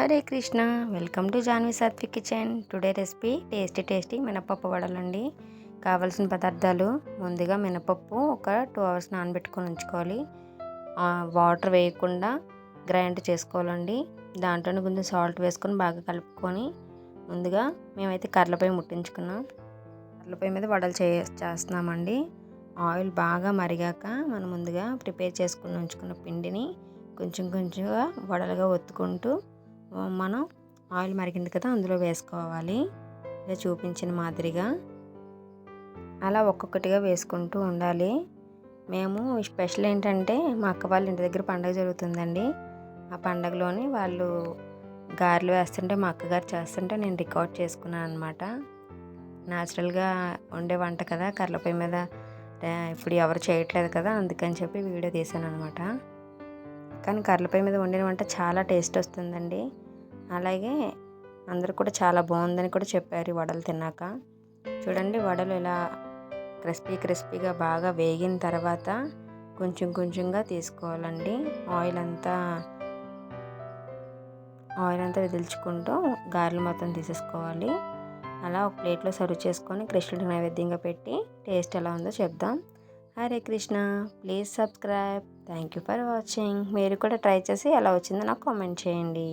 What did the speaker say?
Hare Krishna welcome to Janvi Satvik kitchen. Today recipe tasty tasty మినపప్పు వడలండి. కావలసిన పదార్థాలు ముందుగా మినపప్పు ఒక టూ అవర్స్ నానబెట్టుకొని ఉంచుకోవాలి. వాటర్ వేయకుండా గ్రైండ్ చేసుకోవాలండి. దాంట్లోనే కొంచెం సాల్ట్ వేసుకొని బాగా కలుపుకొని ముందుగా మేమైతే కర్రలపై ముట్టించుకున్నాం. కర్రలపై మీద వడలు చే చేస్తున్నామండి. ఆయిల్ బాగా మరిగాక మనం ముందుగా ప్రిపేర్ చేసుకుని ఉంచుకున్న పిండిని కొంచెం కొంచెంగా వడలుగా ఒత్తుకుంటూ మనం ఆయిల్ మరిగింది కదా అందులో వేసుకోవాలి. ఇలా చూపించిన మాదిరిగా. అలా ఒక్కొక్కటిగా వేసుకుంటూ ఉండాలి. మేము స్పెషల్ ఏంటంటే మా అక్క వాళ్ళ ఇంటి దగ్గర పండగ జరుగుతుందండి. ఆ పండగలోని వాళ్ళు గారెలు వేస్తుంటే మా అక్కగారు చేస్తుంటే నేను రికార్డ్ చేసుకున్నాను అనమాట న్యాచురల్గా వండే వంట కదా కర్రలపై మీద ఇప్పుడు ఎవరు చేయట్లేదు కదా అందుకని చెప్పి వీడియో తీశాను అనమాట కానీ కర్రలపై మీద వండిన వంట చాలా టేస్ట్ వస్తుందండి. అలాగే అందరూ కూడా చాలా బాగుందని కూడా చెప్పారు ఈ వడలు తిన్నాక. చూడండి వడలు ఇలా క్రిస్పీ క్రిస్పీగా బాగా వేగిన తర్వాత కొంచెం కొంచెంగా తీసుకోవాలండి. ఆయిల్ అంతా ఆయిల్ అంతా వదిల్చుకుంటూ గారెలు మొత్తం తీసేసుకోవాలి. అలా ఒక ప్లేట్లో సర్వ్ చేసుకొని కృష్ణుడికి నైవేద్యంగా పెట్టి టేస్ట్ ఎలా ఉందో చెప్దాం. Hare Krishna. Please subscribe thank you for watching మీరు కూడా ట్రై చేసి ఎలా వచ్చిందో నాకు కామెంట్ చేయండి.